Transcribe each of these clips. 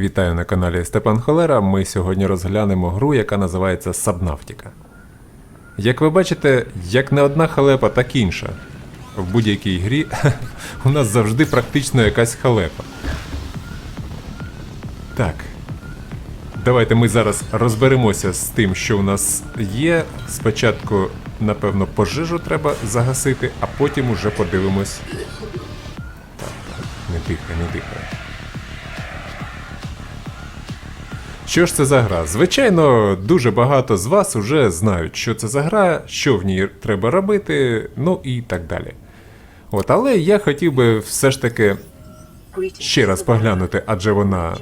Вітаю на каналі Степан Холера. Ми сьогодні розглянемо гру, яка називається Сабнафтіка. Як ви бачите, як не одна халепа, так інша. В будь-якій грі у нас завжди практично якась халепа. Так. Давайте ми зараз розберемося з тим, що у нас є. Спочатку, напевно, пожежу треба загасити, а потім уже подивимось. Так, так, не дихай, не дихай. Що ж це за гра? Звичайно, дуже багато з вас вже знають, що це за гра, що в ній треба робити, ну і так далі. От, але я хотів би все ж таки ще раз поглянути, адже вона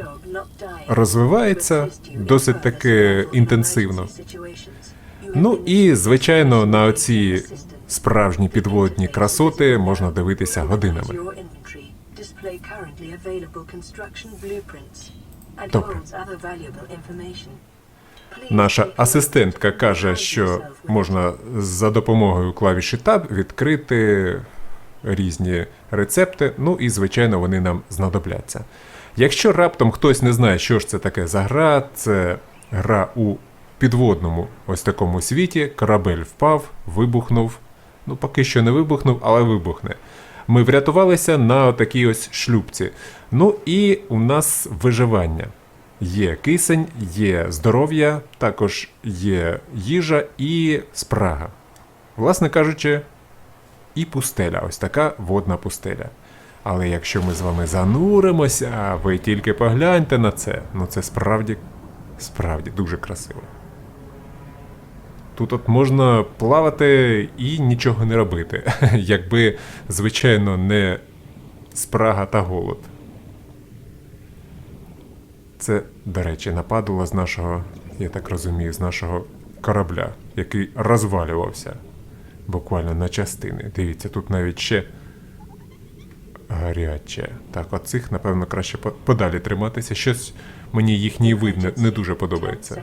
розвивається досить таки інтенсивно. Ну і, звичайно, на оці справжні підводні красоти можна дивитися годинами. Добре. Наша асистентка каже, що можна за допомогою клавіші Tab відкрити різні рецепти, ну і, звичайно, вони нам знадобляться. Якщо раптом хтось не знає, що ж це таке за гра, це гра у підводному ось такому світі, корабель впав, вибухнув. Ну, поки що не вибухнув, але вибухне. Ми врятувалися на такій ось шлюбці. Ну і у нас виживання. Є кисень, є здоров'я, також є їжа і спрага. Власне кажучи, і пустеля, ось така водна пустеля. Але якщо ми з вами зануримося, ви тільки погляньте на це, ну це справді, справді дуже красиво. Тут от можна плавати і нічого не робити, якби, звичайно, не спрага та голод. Це, до речі, нападало з нашого, я так розумію, з нашого корабля, який розвалювався буквально на частини. Дивіться, тут навіть ще гаряче. Так, оцих, напевно, краще по- подалі триматися. Щось мені їхній вид не дуже подобається.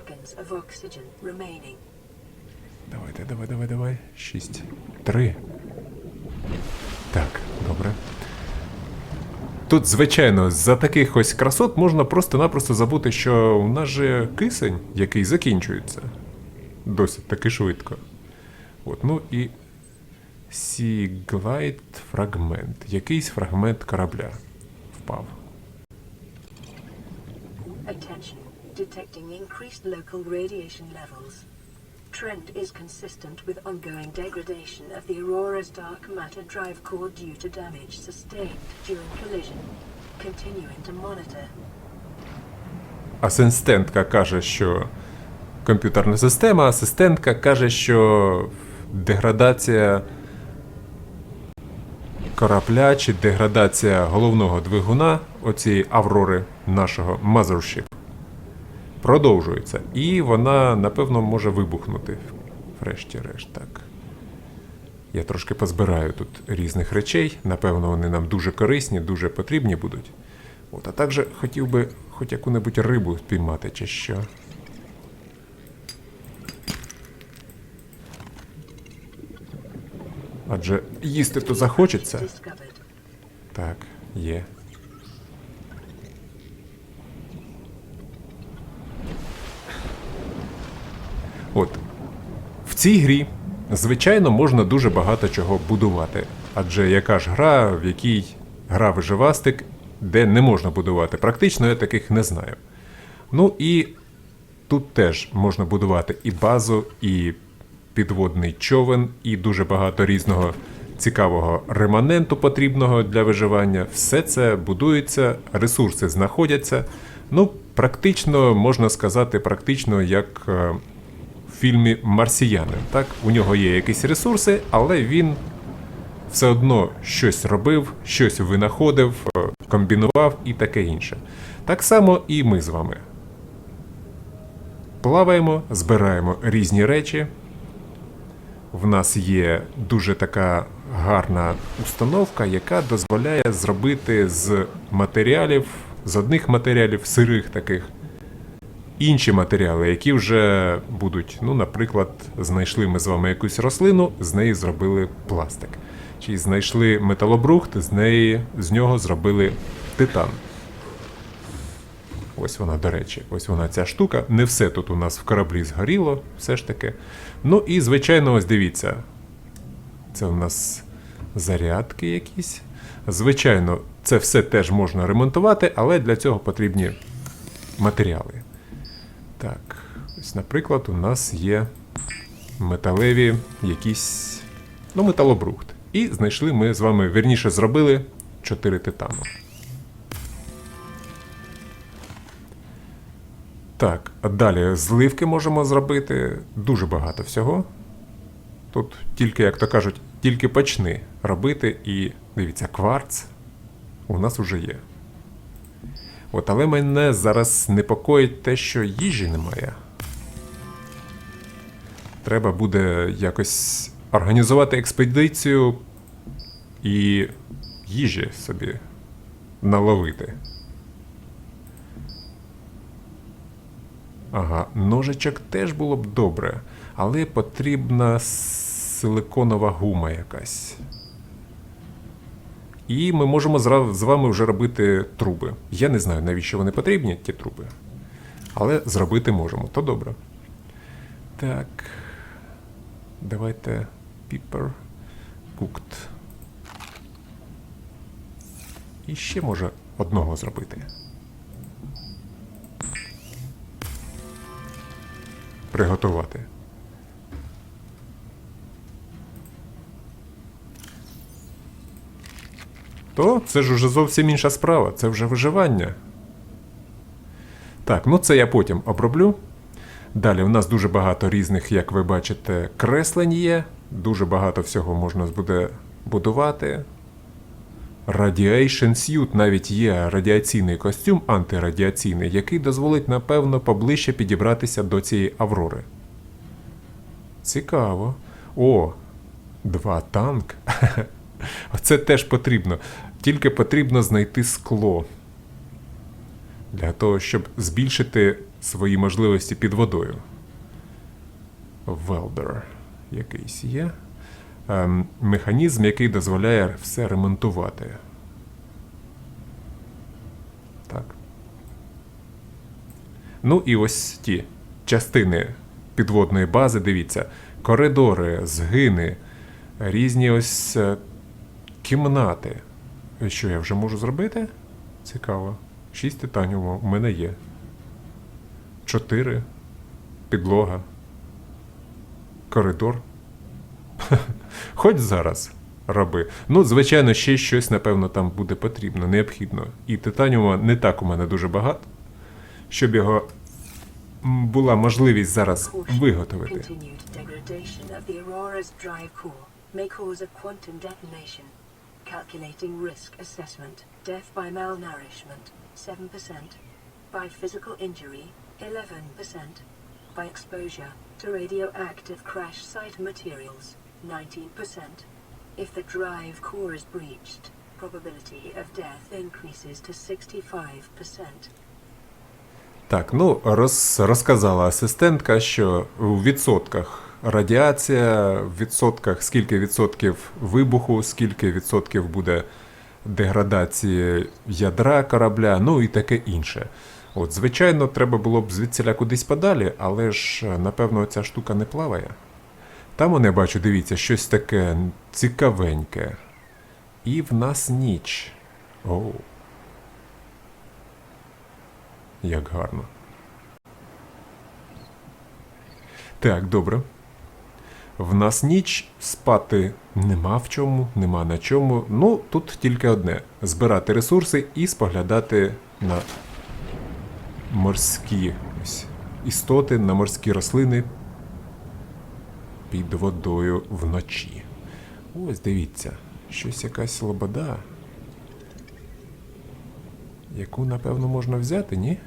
Давайте, давай, давай, давай. Шість. Три. Так, добре. Тут, звичайно, за таких ось красот можна просто-напросто забути, що у нас же кисень, який закінчується. Досить таки швидко. От, ну і Сіглайт фрагмент. Якийсь фрагмент корабля впав. Attention. Detecting increased local radiation levels. Trend is consistent with ongoing degradation of the Aurora's dark matter drive core due to damage sustained during collision. Continuing to monitor. Асистентка каже, що комп'ютерна система, асистентка каже, що деградація корабля чи деградація головного двигуна оцієї Аврори нашого Mothership продовжується. І вона, напевно, може вибухнути. Врешті-решт, так. Я трошки позбираю тут різних речей. Напевно, вони нам дуже корисні, дуже потрібні будуть. От, а також хотів би хоч яку-небудь рибу спіймати чи що. Адже їсти то захочеться. Так, є. От. В цій грі, звичайно, можна дуже багато чого будувати. Адже яка ж гра, в якій гра виживастик, де не можна будувати. Практично я таких не знаю. Ну і тут теж можна будувати і базу, і підводний човен, і дуже багато різного цікавого реманенту потрібного для виживання. Все це будується, ресурси знаходяться. Ну, практично можна сказати, практично як е, фільмі Марсіянин. Так, у нього є якісь ресурси, але він все одно щось робив, щось винаходив, е, комбінував і таке інше. Так само і ми з вами. Плаваємо, збираємо різні речі. В нас є дуже така гарна установка, яка дозволяє зробити з матеріалів, з одних матеріалів сирих таких, інші матеріали, які вже будуть, ну, наприклад, знайшли ми з вами якусь рослину, з неї зробили пластик. Чи знайшли металобрухт, з неї з нього зробили титан. Ось вона, до речі, ось вона ця штука. Не все тут у нас в кораблі згоріло, все ж таки. Ну і, звичайно, ось дивіться. Це у нас зарядки якісь. Звичайно, це все теж можна ремонтувати, але для цього потрібні матеріали. Так, ось, наприклад, у нас є металеві якісь. Ну, металобрухт. І знайшли ми з вами, вірніше, зробили 4 титану. Так, а далі зливки можемо зробити дуже багато всього. Тут тільки, як то кажуть, тільки почни робити, і дивіться, кварц у нас уже є. От, але мене зараз непокоїть те, що їжі немає. Треба буде якось організувати експедицію і їжі собі наловити. Ага, ножичок теж було б добре, але потрібна силиконова гума якась. І ми можемо з вами вже робити труби. Я не знаю, навіщо вони потрібні, ті труби. Але зробити можемо, то добре. Так. Давайте Piper Cooked. І ще може одного зробити. Приготувати. То це ж уже зовсім інша справа, це вже виживання. Так, ну це я потім оброблю. Далі в нас дуже багато різних, як ви бачите, креслень є. Дуже багато всього можна буде будувати. Radiation Suit навіть є радіаційний костюм антирадіаційний, який дозволить, напевно, поближче підібратися до цієї Аврори. Цікаво. О, два танк. Оце теж потрібно. Тільки потрібно знайти скло. Для того, щоб збільшити свої можливості під водою. Велдер якийсь є. Ем, механізм, який дозволяє все ремонтувати. Так. Ну і ось ті частини підводної бази, дивіться, коридори, згини, різні ось е, кімнати. Що я вже можу зробити? Цікаво. Шість титанів у мене є. Чотири. Підлога. Коридор. Хоч зараз роби. Ну, звичайно, ще щось, напевно, там буде потрібно, необхідно. І титаніума не так у мене дуже багато, щоб його була можливість зараз виготовити. Calculating risk assessment. Death by malnourishment, 7%. By physical injury, 11%. By exposure to radioactive crash site materials, 19%. If the drive core is breached, probability of death increases to 65%. Так, ну роз, розказала асистентка, що у відсотках радіація, в відсотках скільки відсотків вибуху, скільки відсотків буде деградації ядра корабля, ну і таке інше. От, звичайно, треба було б звідсіля кудись подалі, але ж, напевно, ця штука не плаває. Там вони, бачу, дивіться, щось таке цікавеньке. І в нас ніч. Оу. Як гарно. Так, добре. В нас ніч спати нема в чому, нема на чому. Ну, тут тільки одне: збирати ресурси і споглядати на морські ось, істоти, на морські рослини під водою вночі. Ось дивіться, щось якась лобода. Яку, напевно, можна взяти, ні?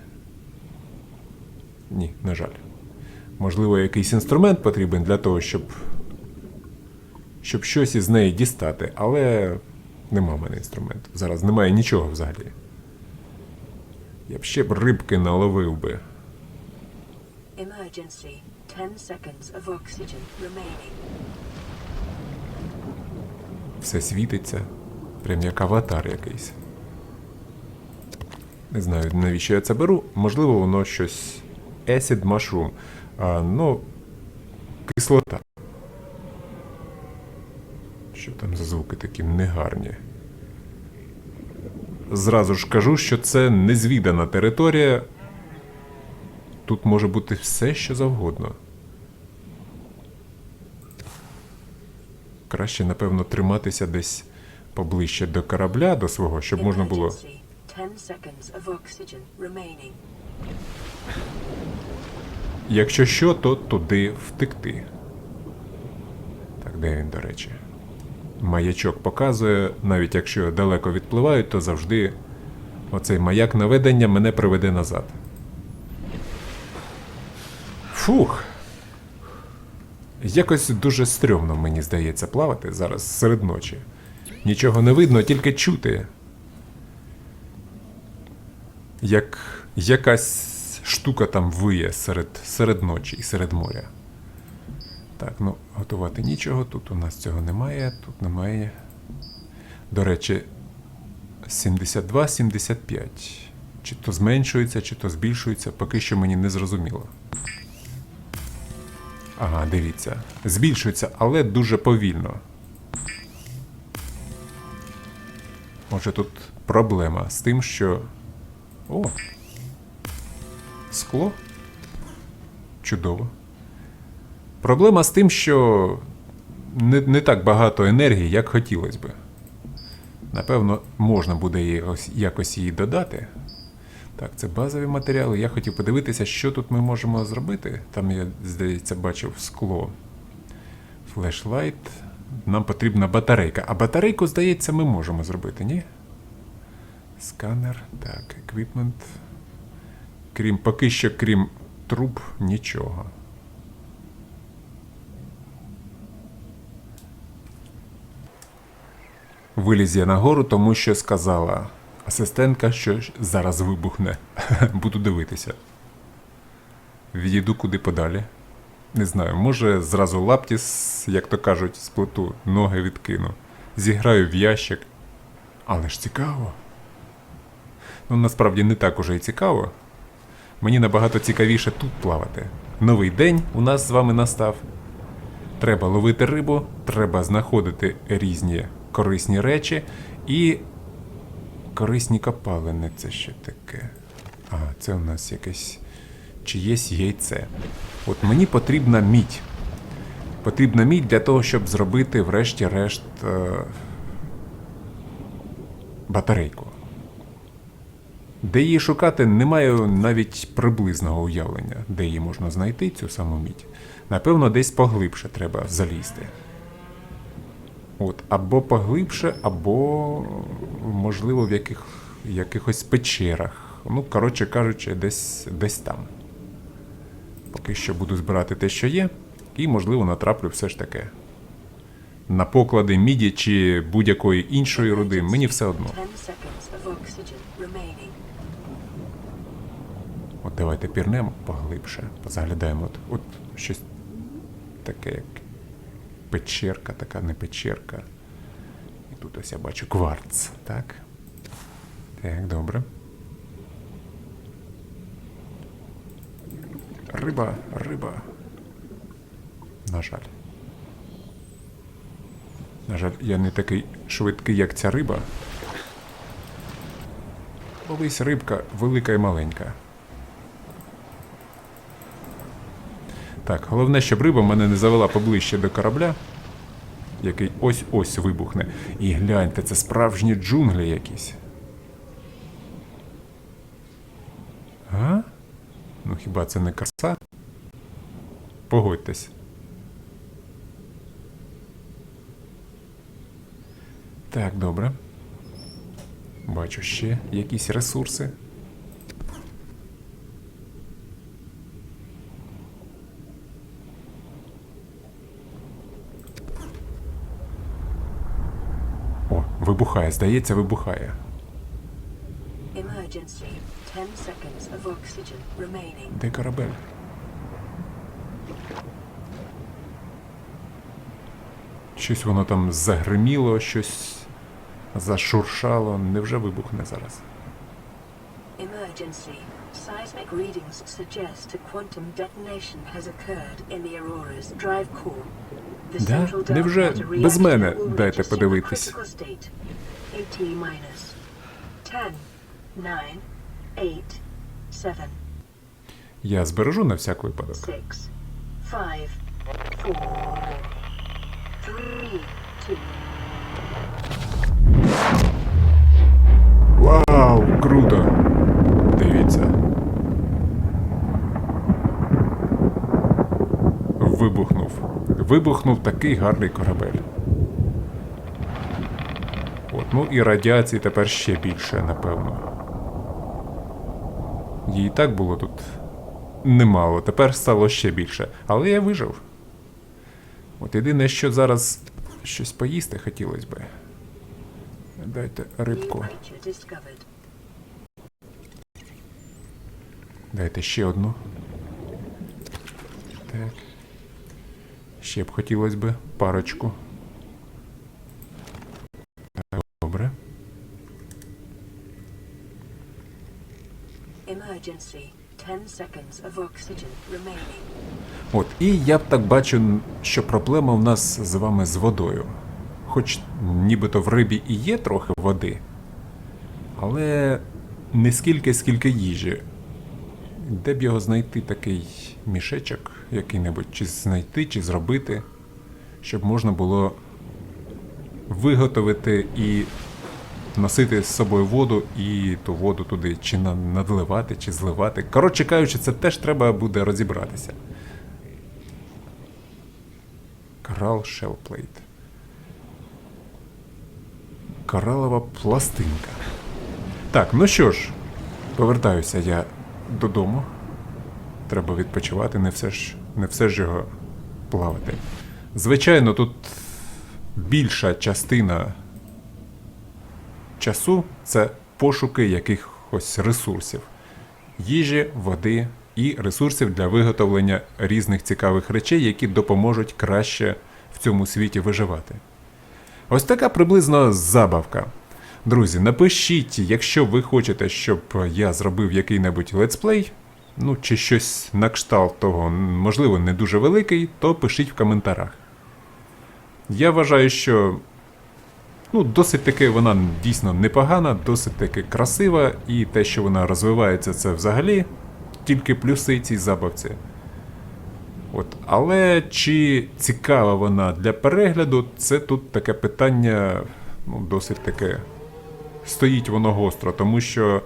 Ні, на жаль. Можливо, якийсь інструмент потрібен для того, щоб. щоб щось із неї дістати, але нема в мене інструменту. Зараз немає нічого взагалі. Я б ще б рибки наловив би. Emergency. 10 seconds of oxygen remaining. Все світиться. Прям як аватар якийсь. Не знаю, навіщо я це беру. Можливо, воно щось acid mushroom. Ну, кислота. Що там за звуки такі негарні? Зразу ж кажу, що це незвідана територія. Тут може бути все, що завгодно. Краще, напевно, триматися десь поближче до корабля, до свого, щоб можна було. Emergency. 10 seconds of oxygen remaining. Якщо що, то туди втекти. Так, де він, до речі? Маячок показує, навіть якщо далеко відпливають, то завжди оцей маяк наведення мене приведе назад. Фух. Якось дуже стрьомно, мені здається, плавати зараз серед ночі. Нічого не видно, тільки чути. Як якась штука там виє серед, серед ночі і серед моря. Так, ну, готувати нічого, тут у нас цього немає, тут немає. До речі, 72-75. Чи то зменшується, чи то збільшується, поки що мені не зрозуміло. Ага, дивіться. Збільшується, але дуже повільно. Може тут проблема з тим, що. О! Скло? Чудово. Проблема з тим, що не, не так багато енергії, як хотілося би. Напевно, можна буде її ось- якось її додати. Так, це базові матеріали. Я хотів подивитися, що тут ми можемо зробити. Там я, здається, бачив скло. Флешлайт. Нам потрібна батарейка. А батарейку, здається, ми можемо зробити, ні? Сканер. Так, еквіпмент. Крім поки що, крім труб, нічого. Виліз я нагору, тому що сказала асистентка, що зараз вибухне. Буду дивитися. Відійду куди подалі. Не знаю, може зразу лаптіс, як то кажуть, сплету, ноги відкину. Зіграю в ящик. Але ж цікаво. Ну, насправді не так уже і цікаво. Мені набагато цікавіше тут плавати. Новий день у нас з вами настав. Треба ловити рибу, треба знаходити різні корисні речі і корисні копалини. Це що таке? А, це у нас якесь чиєсь яйце. От мені потрібна мідь. Потрібна мідь для того, щоб зробити, врешті-решт, е, батарейку. Де її шукати, не маю навіть приблизного уявлення, де її можна знайти, цю саму мідь. Напевно, десь поглибше треба залізти. От, або поглибше, або, можливо, в яких, якихось печерах. Ну, коротше кажучи, десь, десь там. Поки що буду збирати те, що є, і, можливо, натраплю все ж таки. На поклади міді чи будь-якої іншої руди, мені все одно. 10 seconds of oxygen remaining. От давайте пірнемо поглибше, позаглядаємо. От, от щось таке, як печерка, така не печерка. І тут ось я бачу кварц, так? Так, добре. Риба, риба. На жаль. На жаль, я не такий швидкий, як ця риба. Колись рибка велика і маленька. Так, головне, щоб риба мене не завела поближче до корабля, який ось-ось вибухне. І гляньте, це справжні джунглі якісь. А? Ну хіба це не краса? Погодьтесь. Так, добре. Бачу ще якісь ресурси. О, вибухає, здається, вибухає. Emergency. 10 seconds of oxygen remaining. Де корабель? Щось воно там загриміло, щось зашуршало. Невже вибухне зараз? Emergency. Seismic readings suggest a quantum detonation has occurred in the Aurora's drive core. Да? Невже без мене дайте подивитись? critical state. 80 minus. 10, 9, 8, 7, Я збережу на всяк випадок. 6, 5, 4, 3, 2, Вау, круто! Дивіться. Вибухнув. Вибухнув такий гарний корабель. От, ну і радіації тепер ще більше, напевно. Їй так було тут немало, тепер стало ще більше. Але я вижив. От єдине, що зараз щось поїсти хотілося би. Дайте рибку. Дайте ще одну. Так. Ще б хотілося б парочку. Добре. Emergency. 10 seconds of oxygen remaining. От, і я б так бачу, що проблема в нас з вами з водою. Хоч нібито в рибі і є трохи води, але не скільки, скільки їжі. Де б його знайти такий мішечок який-небудь, чи знайти, чи зробити, щоб можна було виготовити і носити з собою воду і ту воду туди чи надливати, чи зливати. Коротше кажучи, це теж треба буде розібратися. Корал Shellplate. Коралова пластинка. Так, ну що ж, повертаюся я додому. Треба відпочивати, не все ж, не все ж його плавати. Звичайно, тут більша частина часу це пошуки якихось ресурсів: їжі, води і ресурсів для виготовлення різних цікавих речей, які допоможуть краще в цьому світі виживати. Ось така приблизно забавка. Друзі, напишіть, якщо ви хочете, щоб я зробив який-небудь летсплей, ну чи щось на кшталт того, можливо, не дуже великий, то пишіть в коментарях. Я вважаю, що ну, досить таки вона дійсно непогана, досить таки красива, і те, що вона розвивається, це взагалі тільки плюси цій забавці. От, але чи цікава вона для перегляду, це тут таке питання, ну, досить таке стоїть воно гостро, тому що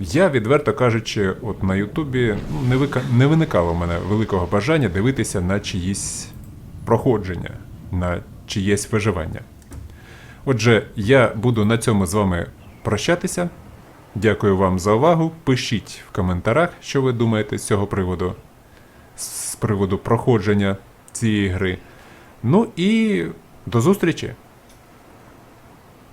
я, відверто кажучи, от на Ютубі ну, не, вика... не виникало в мене великого бажання дивитися на чиїсь проходження, на чиєсь виживання. Отже, я буду на цьому з вами прощатися. Дякую вам за увагу. Пишіть в коментарях, що ви думаєте з цього приводу, з приводу проходження цієї гри. Ну і до зустрічі!